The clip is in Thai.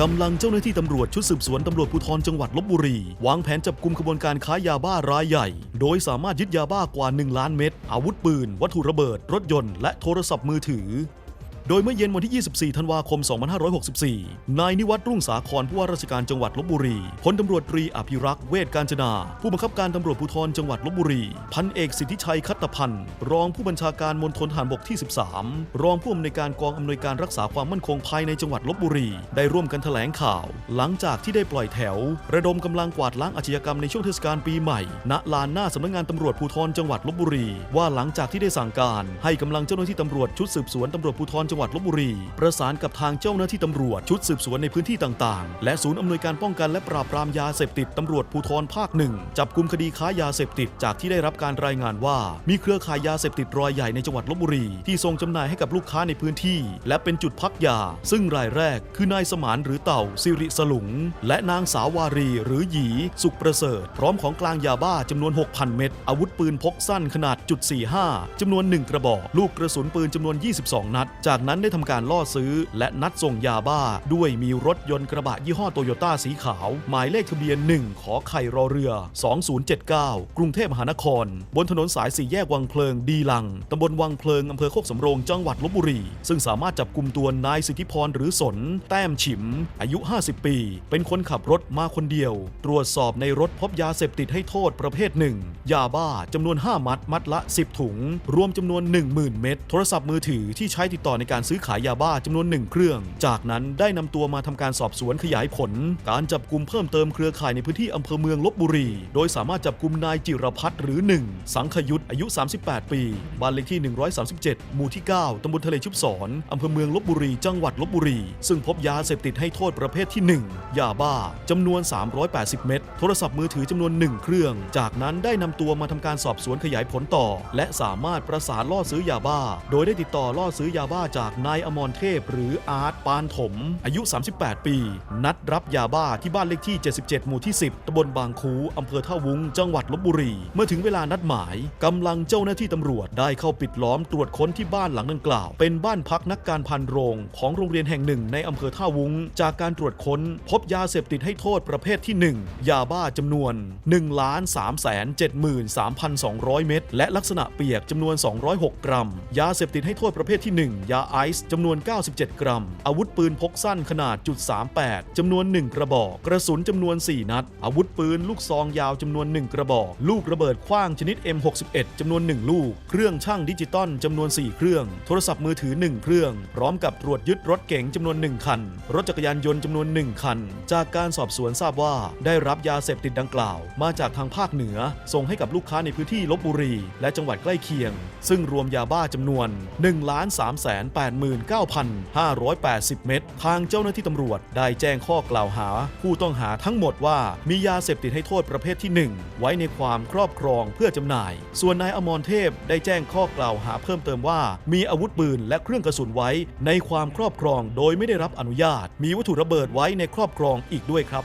กำลังเจ้าหน้าที่ตำรวจชุดสืบสวนตำรวจภูธรจังหวัดลบบุรี วางแผนจับกลุ่มขบวนการค้ายาบ้ารายใหญ่ โดยสามารถยึดยาบ้ากว่า 1 ล้านเม็ดอาวุธปืน วัตถุระเบิด รถยนต์และโทรศัพท์มือถือ โดยเมื่อเย็นวันที่ 24 ธันวาคม 2564 นายนิวัตรรุ่งสาครผู้ว่าราชการจังหวัดลบบุรี พลตำรวจตรีอภิรักษ์เวชการจนา ผู้บังคับการตำรวจภูธรจังหวัดลบบุรี พันเอกสิทธิชัยคัตตพันธ์ รองผู้บัญชาการมณฑลทหารบกที่ 13 รองผู้อำนวยการกองอำนวยการรักษาความมั่นคงภายในจังหวัดลบบุรี ได้ร่วมกันแถลงข่าว หลังจากที่ได้ปล่อยแถว ระดมกำลังกวาดล้างอาชญากรรมในช่วงเทศกาลปีใหม่ ณ ลานหน้าสำนักงานตำรวจภูธรจังหวัดลบบุรี ว่าหลังจากที่ได้สั่งการ ให้กำลังเจ้าหน้าที่ตำรวจชุดสืบสวนตำรวจภูธรจังหวัดลบบุรี ประสานกับทางเจ้าหน้าที่ตำรวจชุดสืบสวนในพื้นที่ต่างๆ และศูนย์อำนวยการป้องกันและปราบปรามยาเสพติดตำรวจภูธรภาคหนึ่งจับกลุ่มคดีค้ายาเสพติดจากที่ได้รับการรายงานว่า มีเครือข่ายยาเสพติดรายใหญ่ในจังหวัดลบบุรี ที่ส่งจำหน่ายให้กับลูกค้าในพื้นที่ และเป็นจุดพักยา ซึ่งรายแรกคือนายสมานหรือเต่าสิริสลุง และนางสาววารีหรือหยีสุขประเสริฐ พร้อมของกลางยาบ้าจำนวน 6,000 เม็ดอาวุธปืนพกสั้นขนาดจุด45จำนวน 1 กระบอก ลูกกระสุนปืนจำนวน 22 นัด จากนั้นได้ทำการล่อซื้อ และนัดส่งยาบ้า ด้วยมีรถยนต์กระบะยี่ห้อโตโยต้าสีขาว หมายเลขทะเบียน 1 ขอไข่รอเรือ 2079 กรุงเทพมหานคร บนถนนสายสี่แยกวังเพลิงดีลังตำบลวังเพลิงอำเภอโคกสำโรงจังหวัดลบบุรี ซึ่งสามารถจับกลุ่มตัวนายสิทธิพรหรือสน แต้มฉิม อายุ 50 ปี เป็นคนขับรถมาคนเดียว ตรวจสอบในรถพบยาเสพติดให้โทษประเภทหนึ่งยาบ้าจำนวน 5 มัดมัดละ 10 ถุง รวมจำนวน 10,000 เม็ดโทรศัพท์มือถือที่ใช้ติดต่อในการซื้อขายยาบ้าจำนวน1เครื่อง จากนั้นได้นำตัวมาทำการสอบสวนขยายผล การจับกลุ่มเพิ่มเติมเครือข่ายในพื้นที่อำเภอเมืองลบบุรี โดยสามารถจับกลุ่มนายจิรพัฒน์หรือ 1 สังขยุทธอายุ 38 ปี บ้านเลขที่ 137 หมู่ที่ 9 ตำบลทะเลชุบศรอำเภอเมืองลบบุรี จังหวัดลบบุรี ซึ่งพบยาเสพติดให้โทษประเภทที่ 1 ยาบ้าจำนวน 380 เม็ด โทรศัพท์มือถือจำนวน 1 เครื่อง จากนั้นได้นำตัวมาทำการสอบสวนขยายผลต่อ และสามารถประสานล่อซื้อยาบ้า โดยได้ติดต่อล่อซื้อยาบ้าจากนายอมรเทพหรืออาร์ตปานถม อายุ 38 ปี นัดรับยาบ้าที่บ้านเลขที่ 77 หมู่ที่ 10ตำบลบางคูอำเภอท่าวุ้งจังหวัดลบบุรี เมื่อถึงเวลานัดหมายกำลังเจ้าหน้าที่ตำรวจได้เข้าปิดล้อมตรวจค้นที่บ้านหลังดังกล่าว เป็นบ้านพักนักการพันโรง ของโรงเรียนแห่งหนึ่งในอำเภอท่าวุ้ง จากการตรวจค้น พบยาเสพติดให้โทษประเภทที่ 1 ยาบ้าจำนวน1 3 7 3 2 0 0 เม็ดและลักษณะเปียกจำนวน 206 กรัม ยาเสพติดให้โทษประเภทที่ 1 ยาไอซ์จำนวน 97 กรัม อาวุธปืนพกสั้นขนาดจุด38จำนวน 1 กระบอก กระสุนจำนวน 4 นัด อาวุธปืนลูกซองยาวจำนวน 1 กระบอก ลูกระเบิดขว้างชนิด M61 จำนวน 1 ลูก เครื่องช่างดิจิตอลจำนวน 4 เครื่อง โทรศัพท์มือถือ 1 เครื่อง พร้อมกับตรวจยึดรถเก๋งจำนวน 1 คัน รถจักรยานยนต์จำนวน 1 คัน จากการสอบสวนทราบว่าได้รับยาเสพติดดังกล่าว มาจากทางภาคเหนือ ส่งให้กับลูกค้าในพื้นที่ลบบุรี และจังหวัดใกล้เคียง ซึ่งรวมยาบ้าจำนวน1ล้าน3 8 9 580 เม็ดทางเจ้าหน้าที่ตำรวจได้แจ้งข้อกล่าวหา ผู้ต้องหาทั้งหมดว่ามียาเสพติดให้โทษประเภทที่ 1 ไว้ในความครอบครองเพื่อจำหน่าย ส่วนนายอมรเทพได้แจ้งข้อกล่าวหาเพิ่มเติมว่า มีอาวุธปืนและเครื่องกระสุนไว้ ในความครอบครองโดยไม่ได้รับอนุญาต มีวัตถุระเบิดไว้ในครอบครองอีกด้วยครับ